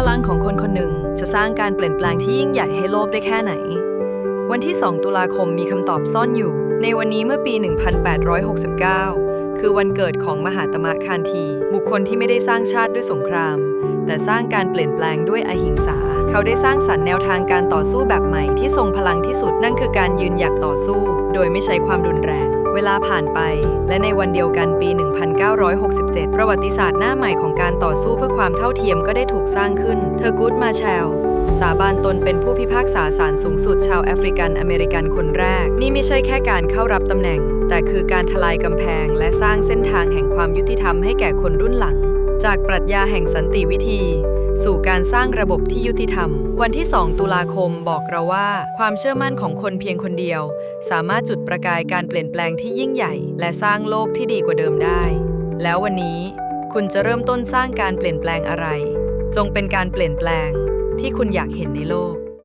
พลังของคนคนหนึ่งจะสร้างการเปลี่ยนแปลงที่ยิ่งใหญ่ให้โลกได้แค่ไหน วันที่ 2 ตุลาคมมีคำตอบซ่อนอยู่ ในวันนี้เมื่อปี 1869 คือวันเกิดของมหาตมะคานธี บุคคลที่ไม่ได้สร้างชาติด้วยสงคราม แต่สร้างการเปลี่ยนแปลงด้วยอหิงสา เขาได้สร้างสรรค์แนวทางการต่อสู้แบบใหม่ที่ทรงพลังที่สุดนั่นคือการยืนหยัดต่อสู้ โดยไม่ใช้ความรุนแรง เวลาผ่านไป และในวันเดียวกันปี 1967 ประวัติศาสตร์หน้าใหม่ของการต่อสู้เพื่อความเท่าเทียมก็ได้ถูกสร้างขึ้น เธอกูดมาแชลสาบานตนเป็นผู้พิพากษาศาลสูงสุดชาวแอฟริกันอเมริกันคนแรก นี่ไม่ใช่แค่การเข้ารับตำแหน่ง แต่คือการทลายกำแพง และสร้างเส้นทางแห่งความยุติธรรมให้แก่คนรุ่นหลัง จากปรัชญาแห่งสันติวิธี สู่การสร้างระบบที่ยุติธรรม วันที่ 2 ตุลาคมบอกเราว่า ความเชื่อมั่นของคนเพียงคนเดียว สามารถจุดประกายการเปลี่ยนแปลงที่ยิ่งใหญ่ และสร้างโลกที่ดีกว่าเดิมได้ แล้ววันนี้คุณจะเริ่มต้นสร้างการเปลี่ยนแปลงอะไร จงเป็นการเปลี่ยนแปลงที่คุณอยากเห็นในโลก